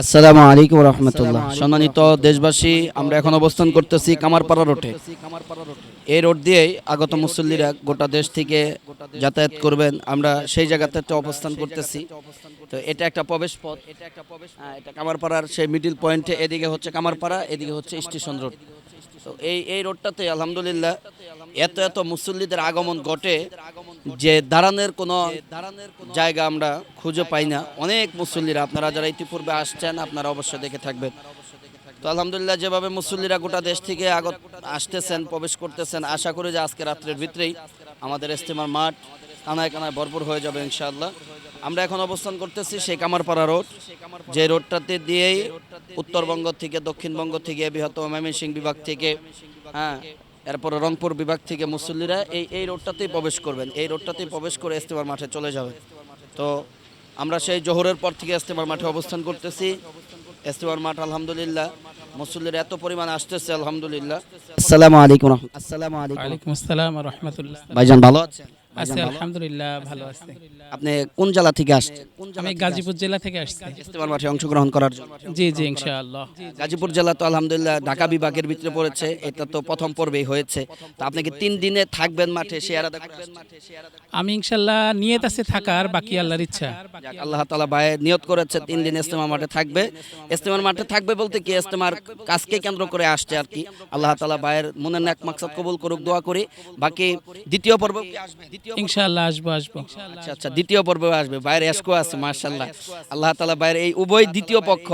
আসসালামু আলাইকুম রহমতুল্লাহ। সম্মানিত দেশবাসী আমরা এখন অবস্থান করতেছি কামারপাড়া রোডে। এই রোড দিয়েই আগত মুসল্লিরা গোটা দেশ থেকে যাতায়াত করবেন। আমরা সেই জায়গাতে একটা অবস্থান করতেছি। তো এটা একটা প্রবেশ পথ। এটা একটা প্রবেশ এটা কামারপাড়ার সেই মিডিল পয়েন্টে এদিকে হচ্ছে কামারপাড়া এদিকে হচ্ছে স্টেশন রোড তো এই এই রোডটাতে আলহামদুলিল্লাহ এত এত মুসল্লিদের আগমন ঘটে যে দাঁড়ানোর কোনো জায়গা আমরা খুঁজে পাই না। অনেক মুসল্লিরা আপনারা যারা ইতিপূর্বে আসছেন আপনারা অবশ্যই দেখে থাকবেন। তো আলহামদুলিল্লাহ, যেভাবে মুসল্লিরা গোটা দেশ থেকে আগত আসতেছেন, প্রবেশ করতেছেন, আশা করি যে আজকে রাত্রের ভিতরেই আমাদের ইস্তেমার মাঠ কানায় কানায় ভরপুর হয়ে যাবে ইনশাআল্লাহ। আমরা এখন অবস্থান করতেছি সেই কামারপাড়া রোড। যে রোডটাতে দিয়েই উত্তরবঙ্গ থেকে, দক্ষিণবঙ্গ থেকে, বৃহত্তম ময়মনসিংহ বিভাগ থেকে হ্যাঁ এরপর রংপুর বিভাগ থেকে মুসল্লিরা এই এই রোডটাতেই প্রবেশ করবেন। এই রোডটাতেই প্রবেশ করে ইস্তেমার মাঠে চলে যাবে তো আমরা সেই জোহরের পর থেকে ইস্তেমার মাঠে অবস্থান করতেছি। ইস্তেমার মাঠ আলহামদুলিল্লাহ। মুসল্লির এত পরিমাণ আসতেছে আলহামদুলিল্লাহ। আসসালামু আলাইকুম আসসালামু আলাইকুম। আসসালাম রহমতুল্লাহ। ভাইজান ভালো আছেন? আছি আলহামদুলিল্লাহ ভালো আছি। আপনি কোন জেলা থেকে আসছেন? আমি গাজীপুর জেলা থেকে আসছি। ইস্তেমার মাঠে অংশগ্রহণ করার জন্য। জি জি ইনশাআল্লাহ। গাজীপুর জেলা তো আলহামদুলিল্লাহ ঢাকা বিভাগের ভিতরে পড়েছে। এটা তো প্রথম পর্বেই হয়েছে। তো আপনি কি তিন দিনে থাকবেন মাঠে সে আলাদা আমি ইনশাআল্লাহ নিয়ত আছে থাকার বাকি আল্লাহর ইচ্ছা। আল্লাহ তালা ভাই নিয়ত করেছে তিন দিন ইস্তেমার মাঠে থাকবে। ইস্তেমার মাঠে থাকবে বলতে কি ইস্তেমার কাজকে কেন্দ্র করে আসছে আর কি। আল্লাহ তালা ভাইয়ের মনের এক মাকসাদ কবুল করুক দোয়া করি। বাকি দ্বিতীয় পর্ব কি আসবে? দ্বিতীয় ইনশাআল্লাহ আসব আসব। আচ্ছা আচ্ছা দ্বিতীয় পর্বে আসবে বাইরে এসকো আছে মার্শাল্লাহ আল্লাহ তালা বাইরে এই উভয় দ্বিতীয় পক্ষ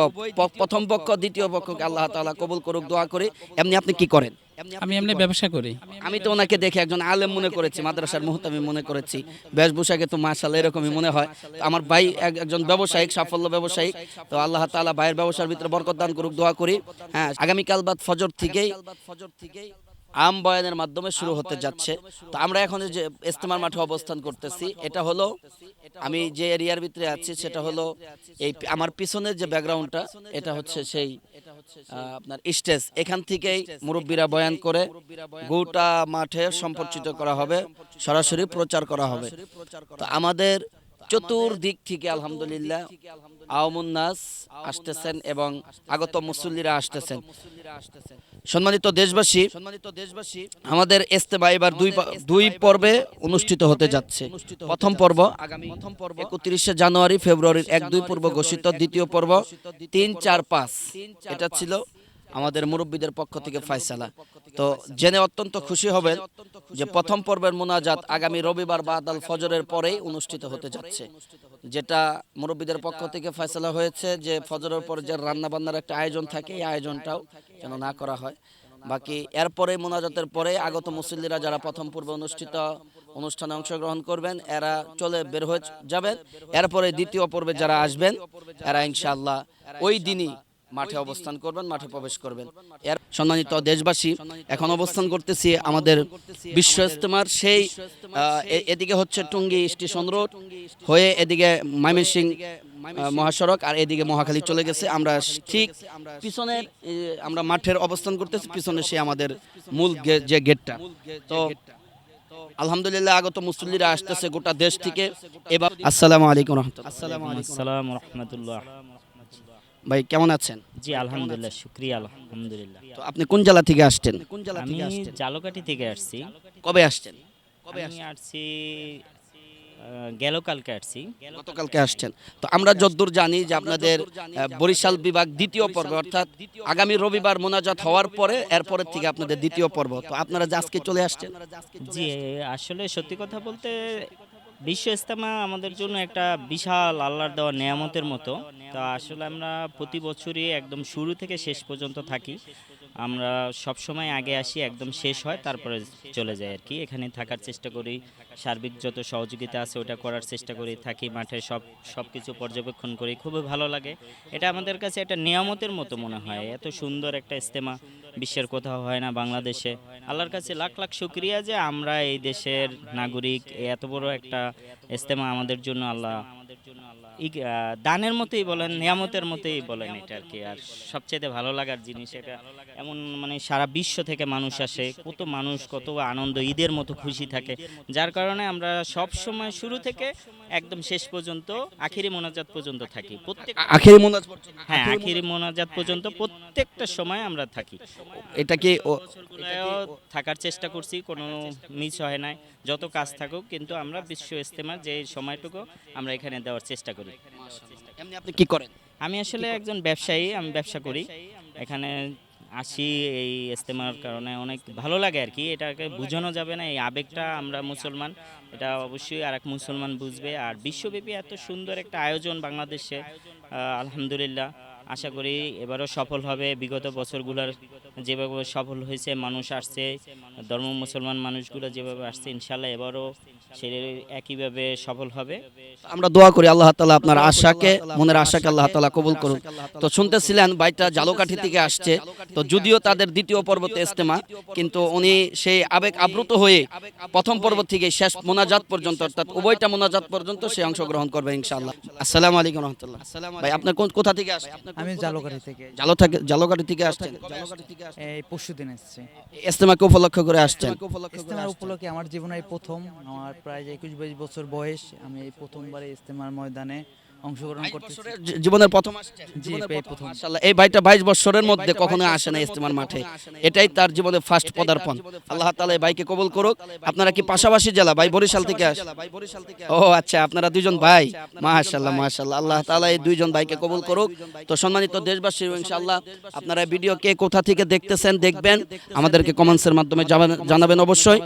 প্রথম পক্ষ দ্বিতীয় পক্ষকে আল্লাহ তালা কবুল করুক দোয়া করি। এমনি আপনি কি করেন? আমি এমনি ব্যবসা করি। আমি তো ওনাকে দেখে একজন আলেম মনে করেছি মাদ্রাসার মুহতামি মনে করেছি। বেশভূষাকে তো মার্শাল্লাহ এরকমই মনে হয়। আমার ভাই এক- একজন ব্যবসায়িক সাফল্য ব্যবসায়িক তো আল্লাহ তালা ভাইয়ের ব্যবসার ভিতরে বরকত দান করুক দোয়া করি। হ্যাঁ আগামীকাল বাদ ফজর থেকেই ফজর থেকেই আম বয়ানের মাধ্যমে শুরু হতে যাচ্ছে। তো আমরা এখন যে ইস্তেমার মাঠে অবস্থান করতেছি এটা হলো আমি যে এরিয়ার ভিতরে আছি সেটা হলো এই আমার পিছনের যে ব্যাকগ্রাউন্ডটা এটা হচ্ছে সেই আপনার স্টেজ। এখান থেকেই মুরব্বীরা বয়ান করে গোটা মাঠে সম্পর্চিত করা হবে সরাসরি প্রচার করা হবে। তো আমাদের চতুর্দিক থেকে আলহামদুলিল্লাহ আসতেছেন এবং আগত মুসল্লিরা আসতেছেন। সম্মানিত দেশবাসী সম্মানিত দেশবাসী আমাদের ইস্তেমা এবার দুই দুই পর্বে অনুষ্ঠিত হতে যাচ্ছে। প্রথম পর্ব আগামী প্রথম পর্ব একত্রিশে জানুয়ারি ফেব্রুয়ারির এক দুই পর্ব ঘোষিত দ্বিতীয় পর্ব তিন চার পাঁচ। এটা ছিল আমাদের মুরব্বীদের পক্ষ থেকে ফায়সালা তো জেনে অত্যন্ত খুশি হবেন যে প্রথম পর্বের মোনাজাত আগামী রবিবার বাদাল ফজরের পরেই অনুষ্ঠিত হতে যাচ্ছে। যেটা মুরব্বীদের পক্ষ থেকে ফয়সলা হয়েছে যে ফজরের পর যে রান্নাবান্নার একটা আয়োজন থাকে এই আয়োজনটাও যেন না করা হয়। বাকি এরপরে মোনাজাতের পরে আগত মুসল্লিরা যারা প্রথম পূর্বে অনুষ্ঠিত অনুষ্ঠানে অংশগ্রহণ করবেন এরা চলে বের হয়ে যাবেন। এরপরে দ্বিতীয় পর্বে যারা আসবেন এরা ইনশাআল্লাহ ওই দিনই মাঠে অবস্থান করবেন মাঠে প্রবেশ করবেন। এর সম্মানিত দেশবাসী এখন অবস্থান করতেছি আমাদের বিশ্ব ইস্তেমার সেই এদিকে হচ্ছে টুঙ্গি স্টেশন রোড হয়ে এদিকে ময়মনসিং মহাসড়ক আর এদিকে মহাখালী চলে গেছে। আমরা ঠিক পিছনের আমরা মাঠের অবস্থান করতেছি পিছনে সে আমাদের মূল যে গেটটা। তো আলহামদুলিল্লাহ আগত মুসল্লিরা আসতেছে গোটা দেশ থেকে। এবার আসসালামু আলাইকুম রহমতুল্লাহ। আসসালামু আলাইকুম আসসালামু রহমতুল্লাহ। ভাই কেমন আছেন? জি আলহামদুলিল্লাহ শুক্রিয়া আলহামদুলিল্লাহ। তো আপনি কোন জেলা থেকে আসছেন? কোন জেলা থেকে আমি জালকাটি থেকে আসছি। কবে আসছেন? কবে আমি আসছি গেল কালকে আসছি। গতকালকে আসছেন। তো আমরা যদ্দূর জানি যে আপনাদের বরিশাল বিভাগ দ্বিতীয় পর্ব অর্থাৎ আগামী রবিবার মোনাজাত হওয়ার পরে এরপরের থেকে আপনাদের দ্বিতীয় পর্ব। তো আপনারা যে আজকে চলে আসছেন? জি আসলে সত্যি কথা বলতে বিশ্ব ইস্তেমা আমাদের জন্য একটা বিশাল আল্লাহর দেওয়া নেয়ামতের মতো। তা আসলে আমরা প্রতি বছরই একদম শুরু থেকে শেষ পর্যন্ত থাকি। আমরা সব সময় আগে আসি, একদম শেষ হয়, তারপরে চলে যাই আর কি। এখানে থাকার চেষ্টা করি, সার্বিক যত সহযোগিতা আছে ওটা করার চেষ্টা করি, থাকি মাঠে সব সব কিছু পর্যবেক্ষণ করি, খুবই ভালো লাগে। এটা আমাদের কাছে একটা নিয়ামতের মতো মনে হয়, এত সুন্দর একটা ইস্তেমা বিশ্বের কোথাও হয় না, বাংলাদেশে। আল্লাহর কাছে লাখ লাখ শুক্রিয়া যে আমরা এই দেশের নাগরিক এত বড় একটা ইস্তেমা আমাদের জন্য আল্লাহ দানের মতোই বলেন নিয়ামতের মতোই বলেন এটা আর কি। আর সবচেয়ে ভালো লাগার জিনিস এটা এমন মানে সারা বিশ্ব থেকে মানুষ আসে কত মানুষ কত আনন্দ ঈদের মতো খুশি থাকে। যার কারণে আমরা সব সময় শুরু থেকে একদম শেষ পর্যন্ত আখিরি মোনাজাত পর্যন্ত থাকি। প্রত্যেক আখেরি মোনাজ পর্যন্ত হ্যাঁ আখিরি মোনাজাত পর্যন্ত প্রত্যেকটা সময় আমরা থাকি। এটা কি ও বছরগুলোও থাকার চেষ্টা করছি কোনো মিস হয় নাই। যত কাজ থাকুক কিন্তু আমরা বিশ্ব ইস্তেমার যে সময়টুকু আমরা এখানে দেওয়ার চেষ্টা করি। এমনি আপনি কি করেন? আমি আসলে একজন ব্যবসায়ী আমি ব্যবসা করি। এখানে আসি এই ইস্তেমার কারণে অনেক ভালো লাগে আর কি। এটাকে বোঝানো যাবে না এই আবেগটা আমরা মুসলমান। এটা অবশ্যই আর এক মুসলমান বুঝবে। আর বিশ্বব্যাপী এত সুন্দর একটা আয়োজন বাংলাদেশে আলহামদুলিল্লাহ। আশা করি এবারও সফল হবে বিগত বছরগুলোর যেভাবে সফল হয়েছে মানুষ আসছে ধর্ম মুসলমান মানুষগুলো যেভাবে আসছে ইনশাল্লাহ এবারও সে একইভাবে সফল হবে। আমরা দোয়া করি আল্লাহ তালা আপনার আশাকে মনের আশাকে আল্লাহ তালা কবুল করুন তো শুনতেছিলেন বাইটা জালোকাঠি থেকে আসছে তো যদিও তাদের দ্বিতীয় পর্বতে ইস্তেমা কিন্তু উনি সেই আবেগ আপ্লুত হয়ে প্রথম পর্ব থেকে শেষ মোনাজাত পর্যন্ত অর্থাৎ উভয়টা মোনাজাত পর্যন্ত সে অংশগ্রহণ করবে ইনশাআল্লাহ। আসসালামু আলাইকুম রহমতুল্লাহ। ভাই আপনার কোন কোথা থেকে আসছেন? আমি জালোকাঠি থেকে। জালো থেকে জালোকাঠি থেকে আসছেন এই পরশু দিন এসেছি। ইস্তেমাকে উপলক্ষ করে আসছেন? ইস্তেমার উপলক্ষে আমার জীবনের প্রথম আমার প্রায় একুশ বাইশ বছর বয়স আমি এই প্রথমবার ইস্তেমার ময়দানে অংশগ্রহণ করতেছি। জী- জীবনের প্রথম প্রথম। এই ভাইটা বাইশ বছরের মধ্যে কখনো আসে না ইস্তেমার মাঠে। এটাই তার জীবনে ফার্স্ট পদার্পণ। আল্লাহ তালা এই ভাইকে কবুল করুক। আপনারা কি পাশাপাশি জেলা? ভাই বরিশাল থেকে আসে ও আচ্ছা আপনারা দুজন ভাই। আল্লাহ তালা এই দুইজন ভাইকে কবুল করুক। তো সম্মানিত দেশবাসী ইনশাআল্লাহ আপনারা ভিডিও কে কোথা থেকে দেখতেছেন দেখবেন? আমাদেরকে কমেন্টসের মাধ্যমে জানাবেন অবশ্যই।